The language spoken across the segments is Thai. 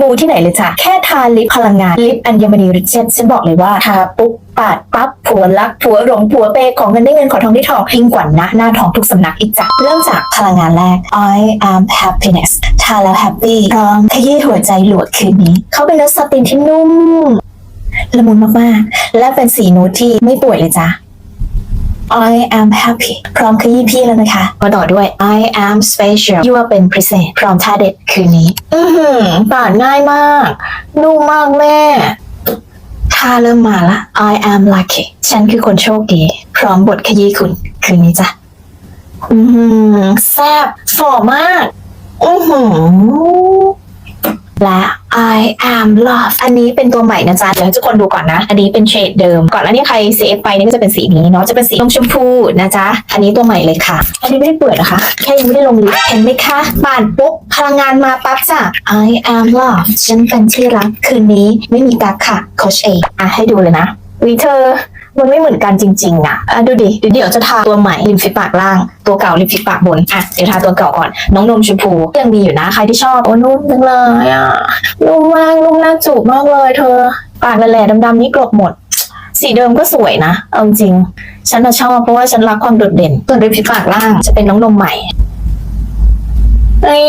มูที่ไหนเลยจ้ะแค่ทาลิปพลังงานลิปอัญมณีริชเจนฉันบอกเลยว่าทาปุ๊บปาดปั๊บผัวรักผัวหลงผัวเปย์ของเงินได้เงินขอทองได้ทองยิ่งกว่านะหน้าทองทุกสำนักอีกจ้ะเริ่มจากพลังงานแรก I am happiness ทาแล้วแฮปปี้พร้อมขยี้หัวใจหลวดคืนนี้ เขาเป็นเนื้อสตินที่นุ่มละมุนมากๆ และเป็นสีนูที่ไม่ป่วยเลยจ้ะ I am happy พร้อมขยี้พี่แล้วนะคะมาต่อด้วย I am special ยั่วเป็นพิเศษ พร้อมท่าเด็ดคืนนี้ อือหือปาดง่ายมาก นุ่มมากแม่ท่าเริ่มมาละ I am lucky ฉันคือคนโชคดี พร้อมบทขยี้คุณ คืนนี้จ้ะ อือหือแซ่บฝ่อมาก อือหือและ I am love อันนี้เป็นตัวใหม่นะจ๊ะ เดี๋ยวทุกคนดูก่อนนะ อันนี้เป็นเฉดเดิม ก่อนแล้วนี่ใคร CF ไปนี่ก็จะเป็นสีนี้เนาะ จะเป็นสีนมชมพูนะจ๊ะ อันนี้ตัวใหม่เลยค่ะ อันนี้ไม่ได้เปิดนะคะ แค่ยังไม่ได้ลงลิปเห็นไหมคะป่านปุ๊บ พลังงานมาปั๊บจ้ะ I am love ฉันเป็นที่รัก คืนนี้ไม่มีกักค่ะ โคชเออะให้ดูเลยนะวีเธอ มันไม่เหมือนกันจริงๆอะอะดูดิเดี๋ยวเดี๋ยวจะทาตัวใหม่ริมฝีปากล่าง ตัวเก่าริมฝีปากบนอะเดี๋ยวทาตัวเก่าก่อน น้องนมชมพูยังมีอยู่นะใครที่ชอบโอ้นุ่มจังเลยอะนุ่มมากนุ่มน่าจูบมากเลยเธอ ปากแหล่ๆดำๆนี่กลบหมด สีเดิมก็สวยนะเอาจริง ฉันน่ะชอบเพราะว่าฉันรักความโดดเด่นส่วนริมฝีปากล่างจะเป็นน้องนมใหม่เอ้ย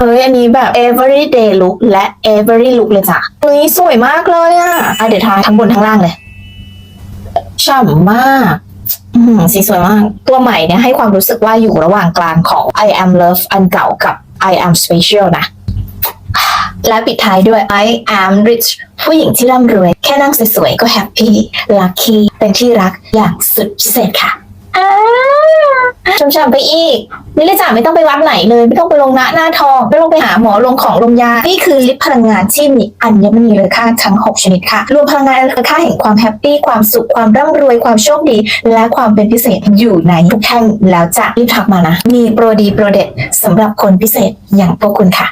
เอ้ย อันนี้แบบ everyday look และ every look เลยจ้ะเฮ้ย สวยมากเลยอะอะเดี๋ยวทาทั้งบนทั้งล่างเลย ฉ่ำมากสีสวยมาก ตัวใหม่เนี่ยให้ความรู้สึกว่าอยู่ระหว่างกลางของ I am love อันเก่ากับ I am special นะ และปิดท้ายด้วย I am rich ผู้หญิงที่ร่ำรวย แค่นั่งสวยๆก็แฮปปี้ลัคคีเป็นที่รักอย่างสุดพิเศษค่ะ ช่ำๆไปอีกนี่เลยจ้ะไม่ต้องไปวัดไหนเลย ไม่ต้องไปลงหน้าหน้าทองไม่ต้องไปหาหมอลงของลงยา นี่คือลิปพลังงานที่มีอัญมณีเลยค่าทั้ง 6 ชนิดค่ะ รวมพลังงานเลยค่าแห่งความแฮปปี้ความสุขความร่ำรวยความโชคดี และความเป็นพิเศษอยู่ในทุกแท่งแล้วจะรีบทักมานะ มีโปรดีโปรเด็ดสำหรับคนพิเศษอย่างพวกคุณค่ะ